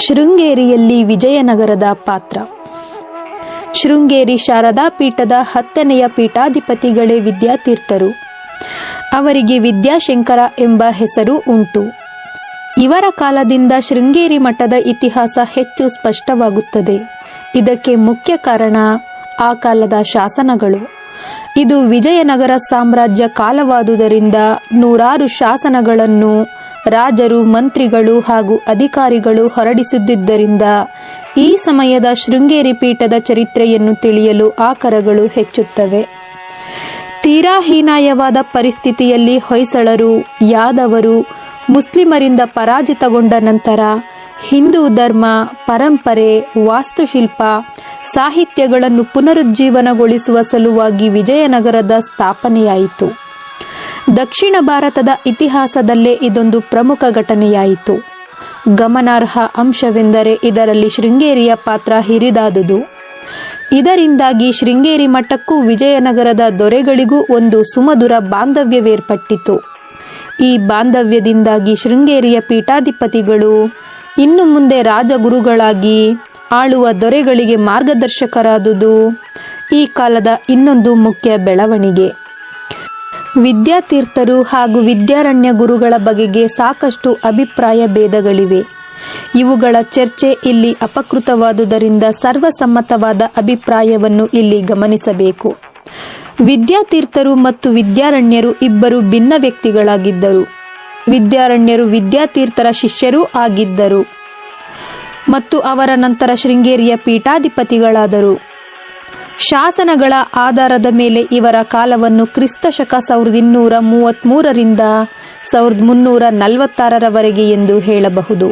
ಶೃಂಗೇರಿಯಲ್ಲಿ ವಿಜಯನಗರದ ಪಾತ್ರ. ಶೃಂಗೇರಿ ಶಾರದಾ ಪೀಠದ ಹತ್ತನೆಯ ಪೀಠಾಧಿಪತಿಗಳೇ ವಿದ್ಯಾತೀರ್ಥರು. ಅವರಿಗೆ ವಿದ್ಯಾಶಂಕರ ಎಂಬ ಹೆಸರು ಉಂಟು. ಇವರ ಕಾಲದಿಂದ ಶೃಂಗೇರಿ ಮಠದ ಇತಿಹಾಸ ಹೆಚ್ಚು ಸ್ಪಷ್ಟವಾಗುತ್ತದೆ. ಇದಕ್ಕೆ ಮುಖ್ಯ ಕಾರಣ ಆ ಕಾಲದ ಶಾಸನಗಳು. ಇದು ವಿಜಯನಗರ ಸಾಮ್ರಾಜ್ಯ ಕಾಲವಾದುದರಿಂದ ನೂರಾರು ಶಾಸನಗಳನ್ನು ರಾಜರು, ಮಂತ್ರಿಗಳು ಹಾಗೂ ಅಧಿಕಾರಿಗಳು ಹೊರಡಿಸುತ್ತಿದ್ದರಿಂದ ಈ ಸಮಯದ ಶೃಂಗೇರಿ ಪೀಠದ ಚರಿತ್ರೆಯನ್ನು ತಿಳಿಯಲು ಆಕರಗಳು ಹೆಚ್ಚುತ್ತವೆ. ತೀರಾ ಹೀನಾಯವಾದ ಪರಿಸ್ಥಿತಿಯಲ್ಲಿ ಹೊಯ್ಸಳರು, ಯಾದವರು, ಮುಸ್ಲಿಮರಿಂದ ಪರಾಜಿತಗೊಂಡ ನಂತರ ಹಿಂದೂ ಧರ್ಮ, ಪರಂಪರೆ, ವಾಸ್ತುಶಿಲ್ಪ, ಸಾಹಿತ್ಯಗಳನ್ನು ಪುನರುಜ್ಜೀವನಗೊಳಿಸುವ ಸಲುವಾಗಿ ವಿಜಯನಗರದ ಸ್ಥಾಪನೆಯಾಯಿತು. ದಕ್ಷಿಣ ಭಾರತದ ಇತಿಹಾಸದಲ್ಲೇ ಇದೊಂದು ಪ್ರಮುಖ ಘಟನೆಯಾಯಿತು. ಗಮನಾರ್ಹ ಅಂಶವೆಂದರೆ ಇದರಲ್ಲಿ ಶೃಂಗೇರಿಯ ಪಾತ್ರ ಹಿರಿದಾದುದು. ಇದರಿಂದಾಗಿ ಶೃಂಗೇರಿ ಮಠಕ್ಕೂ ವಿಜಯನಗರದ ದೊರೆಗಳಿಗೂ ಒಂದು ಸುಮಧುರ ಬಾಂಧವ್ಯವೇರ್ಪಟ್ಟಿತು. ಈ ಬಾಂಧವ್ಯದಿಂದಾಗಿ ಶೃಂಗೇರಿಯ ಪೀಠಾಧಿಪತಿಗಳು, ಇನ್ನು ಮುಂದೆ ರಾಜಗುರುಗಳಾಗಿ ಆಳುವ ದೊರೆಗಳಿಗೆ ಮಾರ್ಗದರ್ಶಕರಾದುದು ಈ ಕಾಲದ ಇನ್ನೊಂದು ಮುಖ್ಯ ಬೆಳವಣಿಗೆ. ವಿದ್ಯಾತೀರ್ಥರು ಹಾಗೂ ವಿದ್ಯಾರಣ್ಯ ಗುರುಗಳ ಬಗೆಗೆ ಸಾಕಷ್ಟು ಅಭಿಪ್ರಾಯ ಭೇದಗಳಿವೆ. ಇವುಗಳ ಚರ್ಚೆ ಇಲ್ಲಿ ಅಪಕೃತವಾದುದರಿಂದ ಸರ್ವಸಮ್ಮತವಾದ ಅಭಿಪ್ರಾಯವನ್ನು ಇಲ್ಲಿ ಗಮನಿಸಬೇಕು. ವಿದ್ಯಾತೀರ್ಥರು ಮತ್ತು ವಿದ್ಯಾರಣ್ಯರು ಇಬ್ಬರು ಭಿನ್ನ ವ್ಯಕ್ತಿಗಳಾಗಿದ್ದರು. ವಿದ್ಯಾರಣ್ಯರು ವಿದ್ಯಾತೀರ್ಥರ ಶಿಷ್ಯರೂ ಆಗಿದ್ದರು. ಮತ್ತು ಅವರ ನಂತರ ಶೃಂಗೇರಿಯ ಪೀಠಾಧಿಪತಿಗಳಾದರು. ಶಾಸನಗಳ ಆಧಾರದ ಮೇಲೆ ಇವರ ಕಾಲವನ್ನು ಕ್ರಿಸ್ತಶಕ ಸಾವಿರದ ಇನ್ನೂರ ಮೂವತ್ತ್ಮೂರರಿಂದ ಸಾವಿರದ ಮುನ್ನೂರ ನಲವತ್ತಾರರವರೆಗೆ ಎಂದು ಹೇಳಬಹುದು.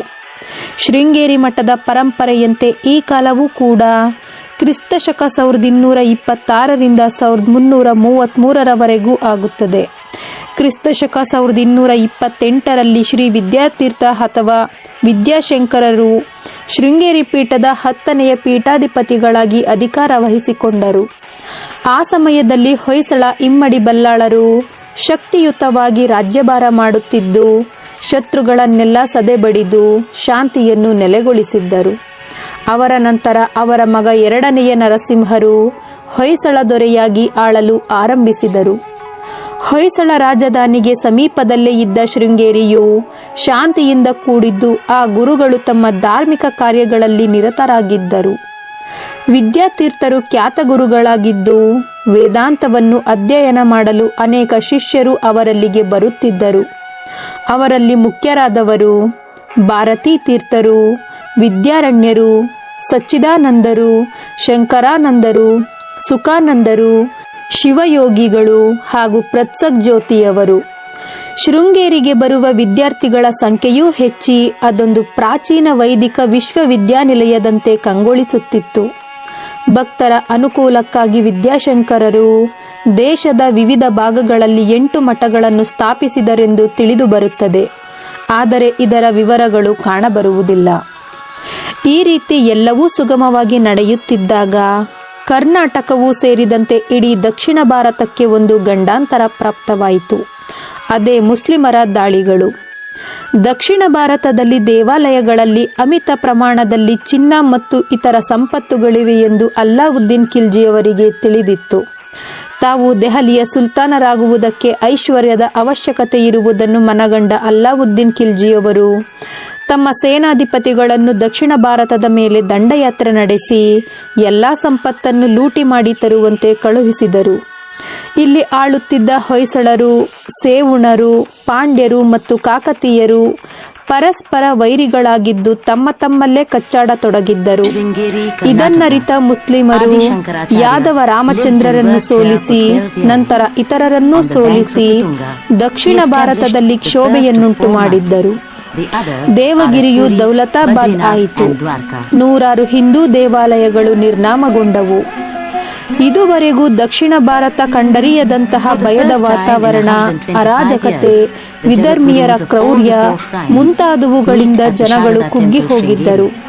ಶೃಂಗೇರಿ ಮಠದ ಪರಂಪರೆಯಂತೆ ಈ ಕಾಲವೂ ಕೂಡ ಕ್ರಿಸ್ತಶಕ ಸಾವಿರದ ಇನ್ನೂರ ಇಪ್ಪತ್ತಾರರಿಂದ ಸಾವಿರದ ಮುನ್ನೂರ ಮೂವತ್ತ್ಮೂರರವರೆಗೂ ಆಗುತ್ತದೆ. ಕ್ರಿಸ್ತಶಕ ಸಾವಿರದ ಇನ್ನೂರ ಇಪ್ಪತ್ತೆಂಟರಲ್ಲಿ ಶ್ರೀ ವಿದ್ಯಾತೀರ್ಥ ಅಥವಾ ವಿದ್ಯಾಶಂಕರರು ಶೃಂಗೇರಿ ಪೀಠದ ಹತ್ತನೆಯ ಪೀಠಾಧಿಪತಿಗಳಾಗಿ ಅಧಿಕಾರ ವಹಿಸಿಕೊಂಡರು. ಆ ಸಮಯದಲ್ಲಿ ಹೊಯ್ಸಳ ಇಮ್ಮಡಿ ಬಲ್ಲಾಳರು ಶಕ್ತಿಯುತವಾಗಿ ರಾಜ್ಯಭಾರ ಮಾಡುತ್ತಿದ್ದು, ಶತ್ರುಗಳನ್ನೆಲ್ಲ ಸದೆಬಡಿದು ಶಾಂತಿಯನ್ನು ನೆಲೆಗೊಳಿಸಿದ್ದರು. ಅವರ ನಂತರ ಅವರ ಮಗ ಎರಡನೆಯ ನರಸಿಂಹರು ಹೊಯ್ಸಳ ದೊರೆಯಾಗಿ ಆಳಲು ಆರಂಭಿಸಿದರು. ಹೊಯ್ಸಳ ರಾಜಧಾನಿಗೆ ಸಮೀಪದಲ್ಲೇ ಇದ್ದ ಶೃಂಗೇರಿಯು ಶಾಂತಿಯಿಂದ ಕೂಡಿದ್ದು ಆ ಗುರುಗಳು ತಮ್ಮ ಧಾರ್ಮಿಕ ಕಾರ್ಯಗಳಲ್ಲಿ ನಿರತರಾಗಿದ್ದರು. ವಿದ್ಯಾತೀರ್ಥರು ಖ್ಯಾತ ಗುರುಗಳಾಗಿದ್ದು ವೇದಾಂತವನ್ನು ಅಧ್ಯಯನ ಮಾಡಲು ಅನೇಕ ಶಿಷ್ಯರು ಅವರಲ್ಲಿಗೆ ಬರುತ್ತಿದ್ದರು. ಅವರಲ್ಲಿ ಮುಖ್ಯರಾದವರು ಭಾರತೀ ತೀರ್ಥರು ವಿದ್ಯಾರಣ್ಯರು, ಸಚ್ಚಿದಾನಂದರು, ಶಂಕರಾನಂದರು, ಸುಖಾನಂದರು ಶಿವಯೋಗಿಗಳು ಹಾಗೂ ಪ್ರತ್ಸಕ್ ಜ್ಯೋತಿಯವರು ಶೃಂಗೇರಿಗೆ ಬರುವ ವಿದ್ಯಾರ್ಥಿಗಳ ಸಂಖ್ಯೆಯೂ ಹೆಚ್ಚಿ ಅದೊಂದು ಪ್ರಾಚೀನ ವೈದಿಕ ವಿಶ್ವವಿದ್ಯಾನಿಲಯದಂತೆ ಕಂಗೊಳಿಸುತ್ತಿತ್ತು. ಭಕ್ತರ ಅನುಕೂಲಕ್ಕಾಗಿ ವಿದ್ಯಾಶಂಕರರು ದೇಶದ ವಿವಿಧ ಭಾಗಗಳಲ್ಲಿ ಎಂಟು ಮಠಗಳನ್ನು ಸ್ಥಾಪಿಸಿದರೆಂದು ತಿಳಿದು ಬರುತ್ತದೆ. ಆದರೆ ಇದರ ವಿವರಗಳು ಕಾಣಬರುವುದಿಲ್ಲ. ಈ ರೀತಿ ಎಲ್ಲವೂ ಸುಗಮವಾಗಿ ನಡೆಯುತ್ತಿದ್ದಾಗ ಕರ್ನಾಟಕವೂ ಸೇರಿದಂತೆ ಇಡೀ ದಕ್ಷಿಣ ಭಾರತಕ್ಕೆ ಒಂದು ಗಂಡಾಂತರ ಪ್ರಾಪ್ತವಾಯಿತು. ಅದೇ ಮುಸ್ಲಿಮರ ದಾಳಿಗಳು. ದಕ್ಷಿಣ ಭಾರತದಲ್ಲಿ ದೇವಾಲಯಗಳಲ್ಲಿ ಅಮಿತ ಪ್ರಮಾಣದಲ್ಲಿ ಚಿನ್ನ ಮತ್ತು ಇತರ ಸಂಪತ್ತುಗಳಿವೆ ಎಂದು ಅಲ್ಲಾವುದ್ದೀನ್ ಖಿಲ್ಜಿಯವರಿಗೆ ತಿಳಿದಿತ್ತು. ತಾವು ದೆಹಲಿಯ ಸುಲ್ತಾನರಾಗುವುದಕ್ಕೆ ಐಶ್ವರ್ಯದ ಅವಶ್ಯಕತೆ ಇರುವುದನ್ನು ಮನಗಂಡ ಅಲ್ಲಾವುದ್ದೀನ್ ಖಿಲ್ಜಿಯವರು ತಮ್ಮ ಸೇನಾಧಿಪತಿಗಳನ್ನು ದಕ್ಷಿಣ ಭಾರತದ ಮೇಲೆ ದಂಡಯಾತ್ರೆ ನಡೆಸಿ ಎಲ್ಲ ಸಂಪತ್ತನ್ನು ಲೂಟಿ ಮಾಡಿ ತರುವಂತೆ ಕಳುಹಿಸಿದರು. ಇಲ್ಲಿ ಆಳುತ್ತಿದ್ದ ಹೊಯ್ಸಳರು, ಸೇವುಣರು, ಪಾಂಡ್ಯರು ಮತ್ತು ಕಾಕತೀಯರು ಪರಸ್ಪರ ವೈರಿಗಳಾಗಿದ್ದು ತಮ್ಮ ತಮ್ಮಲ್ಲೇ ಕಚ್ಚಾಡತೊಡಗಿದ್ದರು. ಇದನ್ನರಿತ ಮುಸ್ಲಿಮರು ಯಾದವ ರಾಮಚಂದ್ರರನ್ನು ಸೋಲಿಸಿ, ನಂತರ ಇತರರನ್ನೂ ಸೋಲಿಸಿ ದಕ್ಷಿಣ ಭಾರತದಲ್ಲಿ ಕ್ಷೋಭೆಯನ್ನುಂಟು ಮಾಡಿದ್ದರು ದೇವಗಿರಿಯು ದೌಲತಾಬಾದ್ ಆಯಿತು. ನೂರಾರು ಹಿಂದೂ ದೇವಾಲಯಗಳು ನಿರ್ನಾಮಗೊಂಡವು. ಇದುವರೆಗೂ ದಕ್ಷಿಣ ಭಾರತ ಕಂಡರಿಯದಂತಹ ಭಯದ ವಾತಾವರಣ ಅರಾಜಕತೆ ವಿಧರ್ಮೀಯರ ಕ್ರೌರ್ಯ ಮುಂತಾದವುಗಳಿಂದ ಜನಗಳು ಕುಗ್ಗಿ ಹೋಗಿದ್ದರು.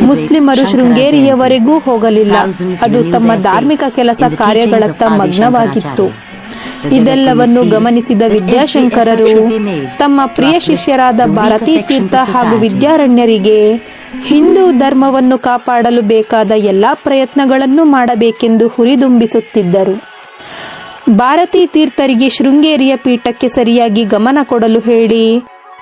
ಮುಸ್ಲಿಮರು ಶೃಂಗೇರಿಯವರೆಗೂ ಹೋಗಲಿಲ್ಲ. ಅದು ತಮ್ಮ ಧಾರ್ಮಿಕ ಕೆಲಸ ಕಾರ್ಯಗಳತ್ತ ಮಗ್ನವಾಗಿತ್ತು. ಇದೆಲ್ಲವನ್ನು ಗಮನಿಸಿದ ವಿದ್ಯಾಶಂಕರರು ತಮ್ಮ ಪ್ರಿಯ ಶಿಷ್ಯರಾದ ಭಾರತೀ ತೀರ್ಥ ಹಾಗೂ ವಿದ್ಯಾರಣ್ಯರಿಗೆ ಹಿಂದೂ ಧರ್ಮವನ್ನು ಕಾಪಾಡಲು ಬೇಕಾದ ಎಲ್ಲ ಪ್ರಯತ್ನಗಳನ್ನು ಮಾಡಬೇಕೆಂದು ಹುರಿದುಂಬಿಸುತ್ತಿದ್ದರು. ಭಾರತೀ ತೀರ್ಥರಿಗೆ ಶೃಂಗೇರಿಯ ಪೀಠಕ್ಕೆ ಸರಿಯಾಗಿ ಗಮನ ಕೊಡಲು ಹೇಳಿ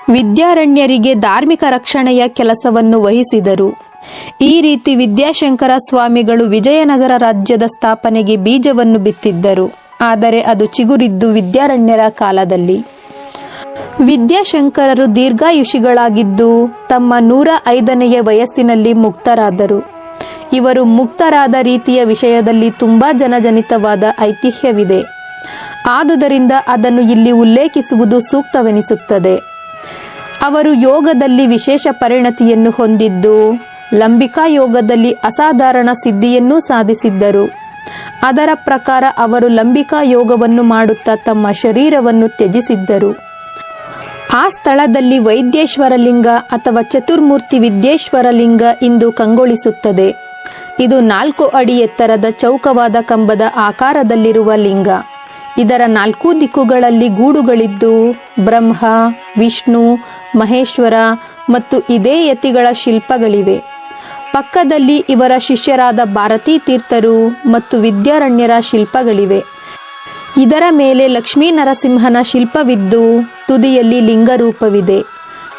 ವಿದ್ಯಾರಣ್ಯರಿಗೆ ಧಾರ್ಮಿಕ ರಕ್ಷಣೆಯ ಕೆಲಸವನ್ನು ವಹಿಸಿದರು. ಈ ರೀತಿ ವಿದ್ಯಾಶಂಕರ ಸ್ವಾಮಿಗಳು ವಿಜಯನಗರ ರಾಜ್ಯದ ಸ್ಥಾಪನೆಗೆ ಬೀಜವನ್ನು ಬಿತ್ತಿದ್ದರು. ಆದರೆ ಅದು ಚಿಗುರಿದ್ದು ವಿದ್ಯಾರಣ್ಯರ ಕಾಲದಲ್ಲಿ. ವಿದ್ಯಾಶಂಕರರು ದೀರ್ಘಾಯುಷಿಗಳಾಗಿದ್ದು ತಮ್ಮ ನೂರ ಐದನೆಯ ವಯಸ್ಸಿನಲ್ಲಿ ಮುಕ್ತರಾದರು. ಇವರು ಮುಕ್ತರಾದ ರೀತಿಯ ವಿಷಯದಲ್ಲಿ ತುಂಬಾ ಜನಜನಿತವಾದ ಐತಿಹ್ಯವಿದೆ. ಆದುದರಿಂದ ಅದನ್ನು ಇಲ್ಲಿ ಉಲ್ಲೇಖಿಸುವುದು ಸೂಕ್ತವೆನಿಸುತ್ತದೆ. ಅವರು ಯೋಗದಲ್ಲಿ ವಿಶೇಷ ಪರಿಣತಿಯನ್ನು ಹೊಂದಿದ್ದು, ಲಂಬಿಕಾ ಯೋಗದಲ್ಲಿ ಅಸಾಧಾರಣ ಸಿದ್ಧಿಯನ್ನೂ ಸಾಧಿಸಿದ್ದರು. ಅದರ ಪ್ರಕಾರ ಅವರು ಲಂಬಿಕಾ ಯೋಗವನ್ನು ಮಾಡುತ್ತಾ ತಮ್ಮ ಶರೀರವನ್ನು ತ್ಯಜಿಸಿದ್ದರು. ಆ ಸ್ಥಳದಲ್ಲಿ ವೈದ್ಯೇಶ್ವರಲಿಂಗ ಅಥವಾ ಚತುರ್ಮೂರ್ತಿ ವಿದ್ಯೇಶ್ವರ ಲಿಂಗ ಇಂದು ಕಂಗೊಳಿಸುತ್ತದೆ. ಇದು ನಾಲ್ಕು ಅಡಿ ಎತ್ತರದ ಚೌಕವಾದ ಕಂಬದ ಆಕಾರದಲ್ಲಿರುವ ಲಿಂಗ. ಇದರ ನಾಲ್ಕು ದಿಕ್ಕುಗಳಲ್ಲಿ ಗೂಡುಗಳಿದ್ದು ಬ್ರಹ್ಮ, ವಿಷ್ಣು, ಮಹೇಶ್ವರ ಮತ್ತು ಇದೇ ಯತಿಗಳ ಶಿಲ್ಪಗಳಿವೆ. ಪಕ್ಕದಲ್ಲಿ ಇವರ ಶಿಷ್ಯರಾದ ಭಾರತೀ ತೀರ್ಥರು ಮತ್ತು ವಿದ್ಯಾರಣ್ಯರ ಶಿಲ್ಪಗಳಿವೆ. ಇದರ ಮೇಲೆ ಲಕ್ಷ್ಮೀ ನರಸಿಂಹನ ಶಿಲ್ಪವಿದ್ದು ತುದಿಯಲ್ಲಿ ಲಿಂಗರೂಪವಿದೆ.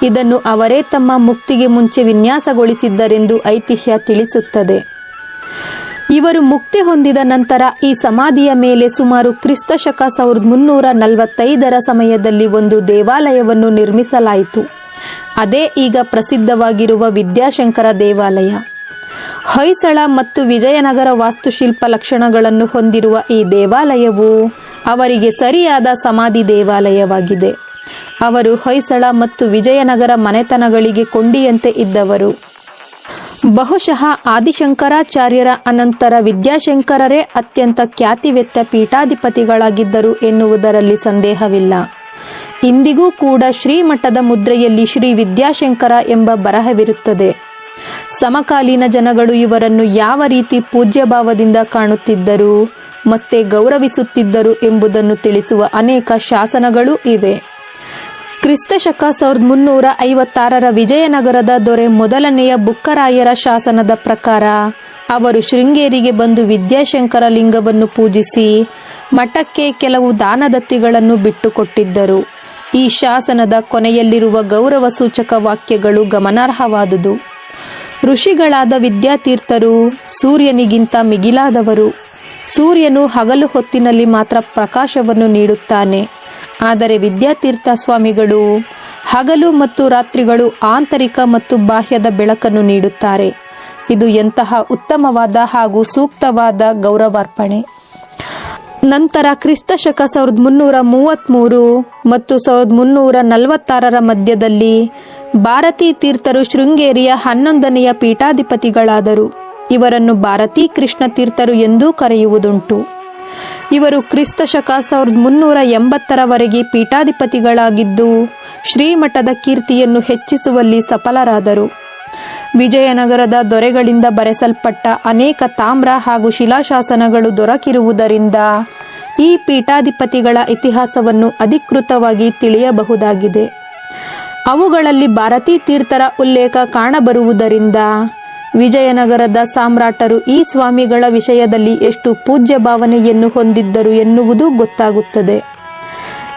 ಇದನ್ನು ಅವರೇ ತಮ್ಮ ಮುಕ್ತಿಗೆ ಮುಂಚೆ ವಿನ್ಯಾಸಗೊಳಿಸಿದ್ದರೆಂದು ಐತಿಹ್ಯ ತಿಳಿಸುತ್ತದೆ. ಇವರು ಮುಕ್ತಿ ಹೊಂದಿದ ನಂತರ ಈ ಸಮಾಧಿಯ ಮೇಲೆ ಸುಮಾರು ಕ್ರಿಸ್ತ ಶಕ ಸಾವಿರದ ಮುನ್ನೂರ ನಲವತ್ತೈದರ ಸಮಯದಲ್ಲಿ ಒಂದು ದೇವಾಲಯವನ್ನು ನಿರ್ಮಿಸಲಾಯಿತು. ಅದೇ ಈಗ ಪ್ರಸಿದ್ಧವಾಗಿರುವ ವಿದ್ಯಾಶಂಕರ ದೇವಾಲಯ. ಹೊಯ್ಸಳ ಮತ್ತು ವಿಜಯನಗರ ವಾಸ್ತುಶಿಲ್ಪ ಲಕ್ಷಣಗಳನ್ನು ಹೊಂದಿರುವ ಈ ದೇವಾಲಯವು ಅವರಿಗೆ ಸರಿಯಾದ ಸಮಾಧಿ ದೇವಾಲಯವಾಗಿದೆ. ಅವರು ಹೊಯ್ಸಳ ಮತ್ತು ವಿಜಯನಗರ ಮನೆತನಗಳಿಗೆ ಕೊಂಡಿಯಂತೆ ಇದ್ದವರು. ಬಹುಶಃ ಆದಿಶಂಕರಾಚಾರ್ಯರ ಅನಂತರ ವಿದ್ಯಾಶಂಕರರೇ ಅತ್ಯಂತ ಖ್ಯಾತಿವೆತ್ತ ಪೀಠಾಧಿಪತಿಗಳಾಗಿದ್ದರು ಎನ್ನುವುದರಲ್ಲಿ ಸಂದೇಹವಿಲ್ಲ. ಇಂದಿಗೂ ಕೂಡ ಶ್ರೀಮಠದ ಮುದ್ರೆಯಲ್ಲಿ ಶ್ರೀ ವಿದ್ಯಾಶಂಕರ ಎಂಬ ಬರಹವಿರುತ್ತದೆ. ಸಮಕಾಲೀನ ಜನಗಳು ಇವರನ್ನು ಯಾವ ರೀತಿ ಪೂಜ್ಯ ಭಾವದಿಂದ ಕಾಣುತ್ತಿದ್ದರು, ಮತ್ತೆ ಗೌರವಿಸುತ್ತಿದ್ದರು ಎಂಬುದನ್ನು ತಿಳಿಸುವ ಅನೇಕ ಶಾಸನಗಳು ಇವೆ. ಕ್ರಿಸ್ತ ಶಕ ಸಾವಿರದ ಮುನ್ನೂರ ಐವತ್ತಾರರ ವಿಜಯನಗರದ ದೊರೆ ಮೊದಲನೆಯ ಬುಕ್ಕರಾಯರ ಶಾಸನದ ಪ್ರಕಾರ, ಅವರು ಶೃಂಗೇರಿಗೆ ಬಂದು ವಿದ್ಯಾಶಂಕರ ಲಿಂಗವನ್ನು ಪೂಜಿಸಿ ಮಠಕ್ಕೆ ಕೆಲವು ದಾನದತ್ತಿಗಳನ್ನು ಬಿಟ್ಟುಕೊಟ್ಟಿದ್ದರು. ಈ ಶಾಸನದ ಕೊನೆಯಲ್ಲಿರುವ ಗೌರವ ಸೂಚಕ ವಾಕ್ಯಗಳು ಗಮನಾರ್ಹವಾದುದು. ಋಷಿಗಳಾದ ವಿದ್ಯಾತೀರ್ಥರು ಸೂರ್ಯನಿಗಿಂತ ಮಿಗಿಲಾದವರು. ಸೂರ್ಯನು ಹಗಲು ಹೊತ್ತಿನಲ್ಲಿ ಮಾತ್ರ ಪ್ರಕಾಶವನ್ನು ನೀಡುತ್ತಾನೆ. ಆದರೆ ವಿದ್ಯಾತೀರ್ಥ ಸ್ವಾಮಿಗಳು ಹಗಲು ಮತ್ತು ರಾತ್ರಿಗಳು ಆಂತರಿಕ ಮತ್ತು ಬಾಹ್ಯದ ಬೆಳಕನ್ನು ನೀಡುತ್ತಾರೆ. ಇದು ಎಂತಹ ಉತ್ತಮವಾದ ಹಾಗೂ ಸೂಕ್ತವಾದ ಗೌರವಾರ್ಪಣೆ. ನಂತರ ಕ್ರಿಸ್ತ ಶಕ ಸಾವಿರದ ಮುನ್ನೂರ ಮೂವತ್ತ್ಮೂರು ಮತ್ತು ಸಾವಿರದ ಮುನ್ನೂರ ನಲವತ್ತಾರರ ಮಧ್ಯದಲ್ಲಿ ಭಾರತೀ ತೀರ್ಥರು ಶೃಂಗೇರಿಯ ಹನ್ನೊಂದನೆಯ ಪೀಠಾಧಿಪತಿಗಳಾದರು. ಇವರನ್ನು ಭಾರತೀ ಕೃಷ್ಣ ತೀರ್ಥರು ಎಂದೂ ಕರೆಯುವುದುಂಟು. ಇವರು ಕ್ರಿಸ್ತ ಶಕ ಸಾವಿರದ ಮುನ್ನೂರ ಎಂಬತ್ತರವರೆಗೆ ಪೀಠಾಧಿಪತಿಗಳಾಗಿದ್ದು ಶ್ರೀಮಠದ ಕೀರ್ತಿಯನ್ನು ಹೆಚ್ಚಿಸುವಲ್ಲಿ ಸಫಲರಾದರು. ವಿಜಯನಗರದ ದೊರೆಗಳಿಂದ ಬರೆಸಲ್ಪಟ್ಟ ಅನೇಕ ತಾಮ್ರ ಹಾಗೂ ಶಿಲಾಶಾಸನಗಳು ದೊರಕಿರುವುದರಿಂದ ಈ ಪೀಠಾಧಿಪತಿಗಳ ಇತಿಹಾಸವನ್ನು ಅಧಿಕೃತವಾಗಿ ತಿಳಿಯಬಹುದಾಗಿದೆ. ಅವುಗಳಲ್ಲಿ ಭಾರತೀ ತೀರ್ಥರ ಉಲ್ಲೇಖ ಕಾಣಬರುವುದರಿಂದ ವಿಜಯನಗರದ ಸಾಮ್ರಾಟರು ಈ ಸ್ವಾಮಿಗಳ ವಿಷಯದಲ್ಲಿ ಎಷ್ಟು ಪೂಜ್ಯ ಭಾವನೆಯನ್ನು ಹೊಂದಿದ್ದರು ಎನ್ನುವುದು ಗೊತ್ತಾಗುತ್ತದೆ.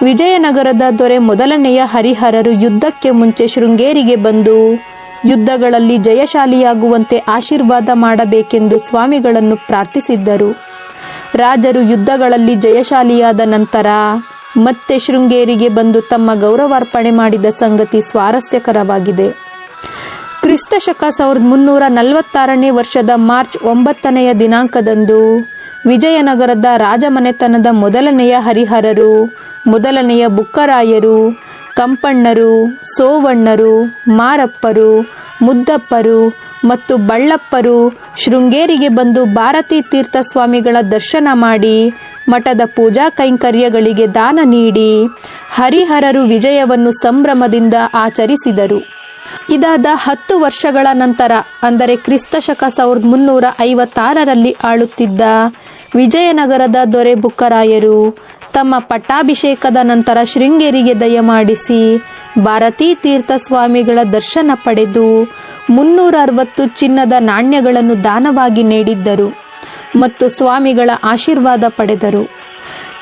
ವಿಜಯನಗರದ ದೊರೆ ಮೊದಲನೆಯ ಹರಿಹರರು ಯುದ್ಧಕ್ಕೆ ಮುಂಚೆ ಶೃಂಗೇರಿಗೆ ಬಂದು ಯುದ್ಧಗಳಲ್ಲಿ ಜಯಶಾಲಿಯಾಗುವಂತೆ ಆಶೀರ್ವಾದ ಮಾಡಬೇಕೆಂದು ಸ್ವಾಮಿಗಳನ್ನು ಪ್ರಾರ್ಥಿಸಿದ್ದರು. ರಾಜರು ಯುದ್ಧಗಳಲ್ಲಿ ಜಯಶಾಲಿಯಾದ ನಂತರ ಮತ್ತೆ ಶೃಂಗೇರಿಗೆ ಬಂದು ತಮ್ಮ ಗೌರವಾರ್ಪಣೆ ಮಾಡಿದ ಸಂಗತಿ ಸ್ವಾರಸ್ಯಕರವಾಗಿದೆ. ಕ್ರಿಸ್ತ ಶಕ ಸಾವಿರದ ಮುನ್ನೂರ ನಲವತ್ತಾರನೇ ವರ್ಷದ ಮಾರ್ಚ್ ಒಂಬತ್ತನೆಯ ದಿನಾಂಕದಂದು ವಿಜಯನಗರದ ರಾಜಮನೆತನದ ಮೊದಲನೆಯ ಹರಿಹರರು, ಮೊದಲನೆಯ ಬುಕ್ಕರಾಯರು ಕಂಪಣ್ಣರು, ಸೋವಣ್ಣರು, ಮಾರಪ್ಪರು, ಮುದ್ದಪ್ಪರು ಮತ್ತು ಬಳ್ಳಪ್ಪರು ಶೃಂಗೇರಿಗೆ ಬಂದು ಭಾರತೀ ತೀರ್ಥ ಸ್ವಾಮಿಗಳ ದರ್ಶನ ಮಾಡಿ ಮಠದ ಪೂಜಾ ಕೈಂಕರ್ಯಗಳಿಗೆ ದಾನ ನೀಡಿ ಹರಿಹರರು ವಿಜಯವನ್ನು ಸಂಭ್ರಮದಿಂದ ಆಚರಿಸಿದರು. ಇದಾದ ಹತ್ತು ವರ್ಷಗಳ ನಂತರ, ಅಂದರೆ ಕ್ರಿಸ್ತ ಶಕ ಸಾವಿರದ ಮುನ್ನೂರ ಐವತ್ತಾರರಲ್ಲಿ ಆಳುತ್ತಿದ್ದ ವಿಜಯನಗರದ ದೊರೆ ಬುಕ್ಕರಾಯರು ತಮ್ಮ ಪಟ್ಟಾಭಿಷೇಕದ ನಂತರ ಶೃಂಗೇರಿಗೆ ದಯಮಾಡಿಸಿ ಭಾರತೀ ತೀರ್ಥ ಸ್ವಾಮಿಗಳ ದರ್ಶನ ಪಡೆದು ಮುನ್ನೂರ ಅರವತ್ತು ಚಿನ್ನದ ನಾಣ್ಯಗಳನ್ನು ದಾನವಾಗಿ ನೀಡಿದ್ದರು ಮತ್ತು ಸ್ವಾಮಿಗಳ ಆಶೀರ್ವಾದ ಪಡೆದರು.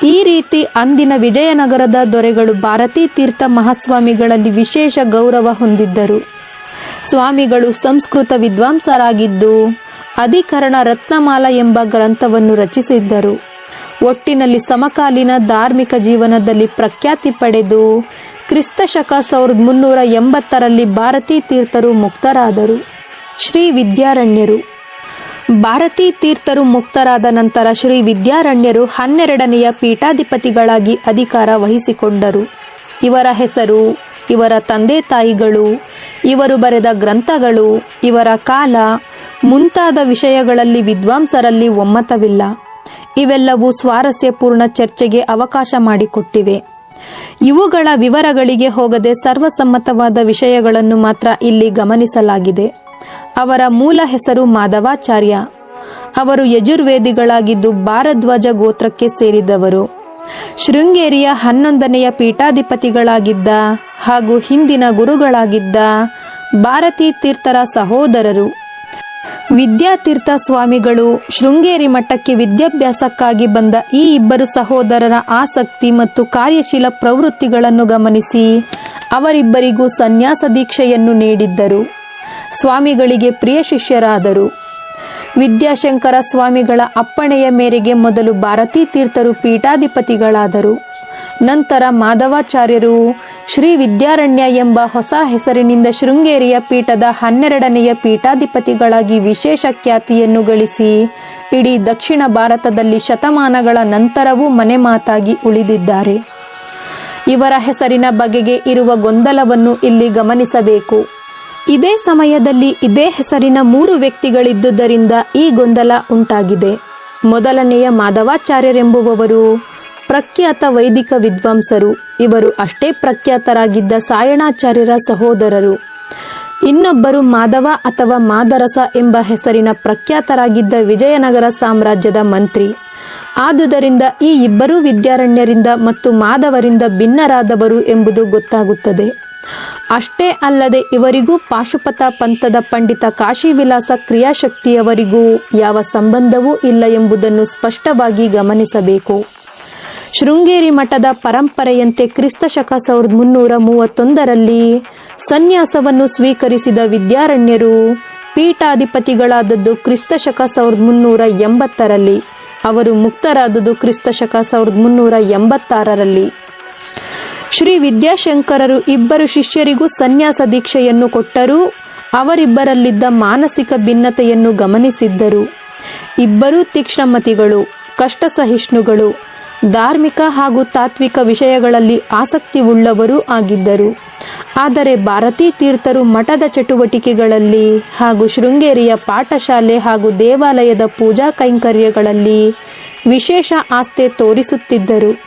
ಈ ರೀತಿ ಅಂದಿನ ವಿಜಯನಗರದ ದೊರೆಗಳು ಭಾರತೀ ತೀರ್ಥ ಮಹಾಸ್ವಾಮಿಗಳಲ್ಲಿ ವಿಶೇಷ ಗೌರವ ಹೊಂದಿದ್ದರು. ಸ್ವಾಮಿಗಳು ಸಂಸ್ಕೃತ ವಿದ್ವಾಂಸರಾಗಿದ್ದು ಅಧಿಕರಣ ರತ್ನಮಾಲ ಎಂಬ ಗ್ರಂಥವನ್ನು ರಚಿಸಿದ್ದರು. ಒಟ್ಟಿನಲ್ಲಿ ಸಮಕಾಲೀನ ಧಾರ್ಮಿಕ ಜೀವನದಲ್ಲಿ ಪ್ರಖ್ಯಾತಿ ಪಡೆದು ಕ್ರಿಸ್ತ ಶಕ ಸಾವಿರದ ಮುನ್ನೂರ ಎಂಬತ್ತರಲ್ಲಿ ಭಾರತೀ ತೀರ್ಥರು ಮುಕ್ತರಾದರು. ಶ್ರೀ ವಿದ್ಯಾರಣ್ಯರು. ಭಾರತೀ ತೀರ್ಥರು ಮುಕ್ತರಾದ ನಂತರ ಶ್ರೀ ವಿದ್ಯಾರಣ್ಯರು ಹನ್ನೆರಡನೆಯ ಪೀಠಾಧಿಪತಿಗಳಾಗಿ ಅಧಿಕಾರ ವಹಿಸಿಕೊಂಡರು. ಇವರ ಹೆಸರು, ಇವರ ತಂದೆ ತಾಯಿಗಳು, ಇವರು ಬರೆದ ಗ್ರಂಥಗಳು, ಇವರ ಕಾಲ ಮುಂತಾದ ವಿಷಯಗಳಲ್ಲಿ ವಿದ್ವಾಂಸರಲ್ಲಿ ಒಮ್ಮತವಿಲ್ಲ. ಇವೆಲ್ಲವೂ ಸ್ವಾರಸ್ಯಪೂರ್ಣ ಚರ್ಚೆಗೆ ಅವಕಾಶ ಮಾಡಿಕೊಟ್ಟಿವೆ. ಇವುಗಳ ವಿವರಗಳಿಗೆ ಹೋಗದೆ ಸರ್ವಸಮ್ಮತವಾದ ವಿಷಯಗಳನ್ನು ಮಾತ್ರ ಇಲ್ಲಿ ಗಮನಿಸಲಾಗಿದೆ. ಅವರ ಮೂಲ ಹೆಸರು ಮಾಧವಾಚಾರ್ಯ. ಅವರು ಯಜುರ್ವೇದಿಗಳಾಗಿದ್ದು ಭಾರದ್ವಾಜ ಗೋತ್ರಕ್ಕೆ ಸೇರಿದವರು. ಶೃಂಗೇರಿಯ ಹನ್ನೊಂದನೆಯ ಪೀಠಾಧಿಪತಿಗಳಾಗಿದ್ದ ಹಾಗೂ ಹಿಂದಿನ ಗುರುಗಳಾಗಿದ್ದ ಭಾರತೀ ತೀರ್ಥರ ಸಹೋದರರು. ವಿದ್ಯಾತೀರ್ಥ ಸ್ವಾಮಿಗಳು ಶೃಂಗೇರಿ ಮಠಕ್ಕೆ ವಿದ್ಯಾಭ್ಯಾಸಕ್ಕಾಗಿ ಬಂದ ಈ ಇಬ್ಬರು ಸಹೋದರರ ಆಸಕ್ತಿ ಮತ್ತು ಕಾರ್ಯಶೀಲ ಪ್ರವೃತ್ತಿಗಳನ್ನು ಗಮನಿಸಿ ಅವರಿಬ್ಬರಿಗೂ ಸನ್ಯಾಸ ದೀಕ್ಷೆಯನ್ನು ನೀಡಿದ್ದರು. ಸ್ವಾಮಿಗಳಿಗೆ ಪ್ರಿಯ ಶಿಷ್ಯರಾದರು. ವಿದ್ಯಾಶಂಕರ ಸ್ವಾಮಿಗಳ ಅಪ್ಪಣೆಯ ಮೇರೆಗೆ ಮೊದಲು ಭಾರತೀ ತೀರ್ಥರು ಪೀಠಾಧಿಪತಿಗಳಾದರು. ನಂತರ ಮಾಧವಾಚಾರ್ಯರು ಶ್ರೀ ವಿದ್ಯಾರಣ್ಯ ಎಂಬ ಹೊಸ ಹೆಸರಿನಿಂದ ಶೃಂಗೇರಿಯ ಪೀಠದ ಹನ್ನೆರಡನೆಯ ಪೀಠಾಧಿಪತಿಗಳಾಗಿ ವಿಶೇಷ ಖ್ಯಾತಿಯನ್ನು ಗಳಿಸಿ, ಇಡೀ ದಕ್ಷಿಣ ಭಾರತದಲ್ಲಿ ಶತಮಾನಗಳ ನಂತರವೂ ಮನೆ ಮಾತಾಗಿ ಉಳಿದಿದ್ದಾರೆ. ಇವರ ಹೆಸರಿನ ಬಗೆಗೆ ಇರುವ ಗೊಂದಲವನ್ನು ಇಲ್ಲಿ ಗಮನಿಸಬೇಕು. ಇದೇ ಸಮಯದಲ್ಲಿ ಇದೇ ಹೆಸರಿನ ಮೂರು ವ್ಯಕ್ತಿಗಳಿದ್ದುದರಿಂದ ಈ ಗೊಂದಲ ಉಂಟಾಗಿದೆ. ಮೊದಲನೆಯ ಮಾಧವಾಚಾರ್ಯರೆಂಬುವವರು ಪ್ರಖ್ಯಾತ ವೈದಿಕ ವಿದ್ವಾಂಸರು. ಇವರು ಅಷ್ಟೇ ಪ್ರಖ್ಯಾತರಾಗಿದ್ದ ಸಾಯಣಾಚಾರ್ಯರ ಸಹೋದರರು. ಇನ್ನೊಬ್ಬರು ಮಾಧವ ಅಥವಾ ಮಾದರಸ ಎಂಬ ಹೆಸರಿನ ಪ್ರಖ್ಯಾತರಾಗಿದ್ದ ವಿಜಯನಗರ ಸಾಮ್ರಾಜ್ಯದ ಮಂತ್ರಿ. ಆದುದರಿಂದ ಈ ಇಬ್ಬರೂ ವಿದ್ಯಾರಣ್ಯರಿಂದ ಮತ್ತು ಮಾಧವರಿಂದ ಭಿನ್ನರಾದವರು ಎಂಬುದು ಗೊತ್ತಾಗುತ್ತದೆ. ಅಷ್ಟೇ ಅಲ್ಲದೆ ಇವರಿಗೂ ಪಾಶುಪತ ಪಂಥದ ಪಂಡಿತ ಕಾಶಿವಿಲಾಸ ಕ್ರಿಯಾಶಕ್ತಿಯವರಿಗೂ ಯಾವ ಸಂಬಂಧವೂ ಇಲ್ಲ ಎಂಬುದನ್ನು ಸ್ಪಷ್ಟವಾಗಿ ಗಮನಿಸಬೇಕು. ಶೃಂಗೇರಿ ಮಠದ ಪರಂಪರೆಯಂತೆ ಕ್ರಿಸ್ತ ಶಕ ಸಾವಿರದ ಮುನ್ನೂರ ಮೂವತ್ತೊಂದರಲ್ಲಿ ಸನ್ಯಾಸವನ್ನು ಸ್ವೀಕರಿಸಿದ ವಿದ್ಯಾರಣ್ಯರು ಪೀಠಾಧಿಪತಿಗಳಾದದ್ದು ಕ್ರಿಸ್ತ ಶಕ ಸಾವಿರದ ಮುನ್ನೂರ ಎಂಬತ್ತರಲ್ಲಿ, ಅವರು ಮುಕ್ತರಾದದ್ದು ಕ್ರಿಸ್ತ ಶಕ ಸಾವಿರದ ಮುನ್ನೂರ ಎಂಬತ್ತಾರರಲ್ಲಿ. ಶ್ರೀ ವಿದ್ಯಾಶಂಕರರು ಇಬ್ಬರು ಶಿಷ್ಯರಿಗೂ ಸನ್ಯಾಸ ದೀಕ್ಷೆಯನ್ನು ಕೊಟ್ಟರು ಅವರಿಬ್ಬರಲ್ಲಿದ್ದ ಮಾನಸಿಕ ಭಿನ್ನತೆಯನ್ನು ಗಮನಿಸಿದ್ದರು. ಇಬ್ಬರೂ ತೀಕ್ಷ್ಣಮತಿಗಳು ಕಷ್ಟ ಸಹಿಷ್ಣುಗಳು ಧಾರ್ಮಿಕ ಹಾಗೂ ತಾತ್ವಿಕ ವಿಷಯಗಳಲ್ಲಿ ಆಸಕ್ತಿ ಉಳ್ಳವರು ಆಗಿದ್ದರು. ಆದರೆ ಭಾರತೀ ತೀರ್ಥರು ಮಠದ ಚಟುವಟಿಕೆಗಳಲ್ಲಿ ಹಾಗೂ ಶೃಂಗೇರಿಯ ಪಾಠಶಾಲೆ ಹಾಗೂ ದೇವಾಲಯದ ಪೂಜಾ ಕೈಂಕರ್ಯಗಳಲ್ಲಿ ವಿಶೇಷ ಆಸ್ಥೆ ತೋರಿಸುತ್ತಿದ್ದರು.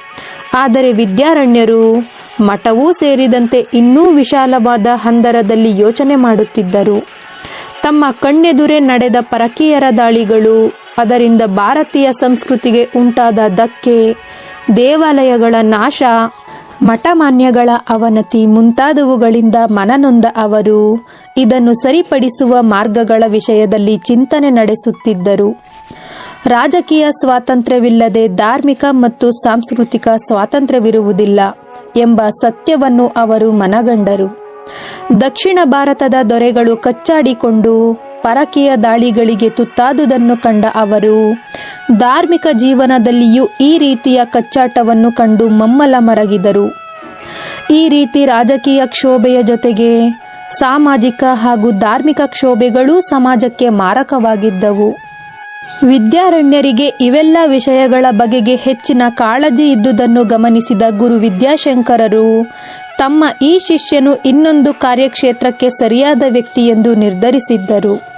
ಆದರೆ ವಿದ್ಯಾರಣ್ಯರು ಮಠವೂ ಸೇರಿದಂತೆ ಇನ್ನೂ ವಿಶಾಲವಾದ ಹಂದರದಲ್ಲಿ ಯೋಚನೆ ಮಾಡುತ್ತಿದ್ದರು. ತಮ್ಮ ಕಣ್ಣೆದುರೇ ನಡೆದ ಪರಕೀಯರ ದಾಳಿಗಳು, ಅದರಿಂದ ಭಾರತೀಯ ಸಂಸ್ಕೃತಿಗೆ ಉಂಟಾದ ಧಕ್ಕೆ, ದೇವಾಲಯಗಳ ನಾಶ, ಮಠಮಾನ್ಯಗಳ ಅವನತಿ ಮುಂತಾದವುಗಳಿಂದ ಮನನೊಂದ ಅವರು ಇದನ್ನು ಸರಿಪಡಿಸುವ ಮಾರ್ಗಗಳ ವಿಷಯದಲ್ಲಿ ಚಿಂತನೆ ನಡೆಸುತ್ತಿದ್ದರು. ರಾಜಕೀಯ ಸ್ವಾತಂತ್ರ್ಯವಿಲ್ಲದೆ ಧಾರ್ಮಿಕ ಮತ್ತು ಸಾಂಸ್ಕೃತಿಕ ಸ್ವಾತಂತ್ರ್ಯವಿರುವುದಿಲ್ಲ ಎಂಬ ಸತ್ಯವನ್ನು ಅವರು ಮನಗಂಡರು. ದಕ್ಷಿಣ ಭಾರತದ ದೊರೆಗಳು ಕಚ್ಚಾಡಿಕೊಂಡು ಪರಕೀಯ ದಾಳಿಗಳಿಗೆ ತುತ್ತಾದುದನ್ನು ಕಂಡ ಅವರು, ಧಾರ್ಮಿಕ ಜೀವನದಲ್ಲಿಯೂ ಈ ರೀತಿಯ ಕಚ್ಚಾಟವನ್ನು ಕಂಡು ಮಮ್ಮಲ ಮರಗಿದರು. ಈ ರೀತಿ ರಾಜಕೀಯ ಕ್ಷೋಭೆಯ ಜೊತೆಗೆ ಸಾಮಾಜಿಕ ಹಾಗೂ ಧಾರ್ಮಿಕ ಕ್ಷೋಭೆಗಳೂ ಸಮಾಜಕ್ಕೆ ಮಾರಕವಾಗಿದ್ದವು. ವಿದ್ಯಾರಣ್ಯರಿಗೆ ಇವೆಲ್ಲ ವಿಷಯಗಳ ಬಗೆಗೆ ಹೆಚ್ಚಿನ ಕಾಳಜಿ ಇದ್ದುದನ್ನು ಗಮನಿಸಿದ ಗುರು ವಿದ್ಯಾಶಂಕರರು ತಮ್ಮ ಈ ಶಿಷ್ಯನು ಇನ್ನೊಂದು ಕಾರ್ಯಕ್ಷೇತ್ರಕ್ಕೆ ಸರಿಯಾದ ವ್ಯಕ್ತಿ ಎಂದು ನಿರ್ಧರಿಸಿದ್ದರು.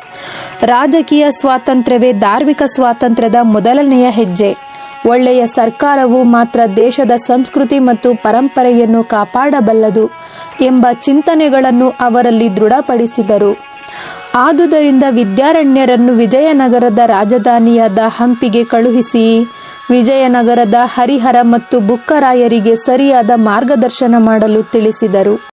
ರಾಜಕೀಯ ಸ್ವಾತಂತ್ರ್ಯವೇ ಧಾರ್ಮಿಕ ಸ್ವಾತಂತ್ರ್ಯದ ಮೊದಲನೆಯ ಹೆಜ್ಜೆ. ಒಳ್ಳೆಯ ಸರ್ಕಾರವು ಮಾತ್ರ ದೇಶದ ಸಂಸ್ಕೃತಿ ಮತ್ತು ಪರಂಪರೆಯನ್ನು ಕಾಪಾಡಬಲ್ಲದು ಎಂಬ ಚಿಂತನೆಗಳನ್ನು ಅವರಲ್ಲಿ ದೃಢಪಡಿಸಿದರು. ಆದುದರಿಂದ ವಿದ್ಯಾರಣ್ಯರನ್ನು ವಿಜಯನಗರದ ರಾಜಧಾನಿಯಾದ ಹಂಪಿಗೆ ಕಳುಹಿಸಿ ವಿಜಯನಗರದ ಹರಿಹರ ಮತ್ತು ಬುಕ್ಕರಾಯರಿಗೆ ಸರಿಯಾದ ಮಾರ್ಗದರ್ಶನ ಮಾಡಲು ತಿಳಿಸಿದರು.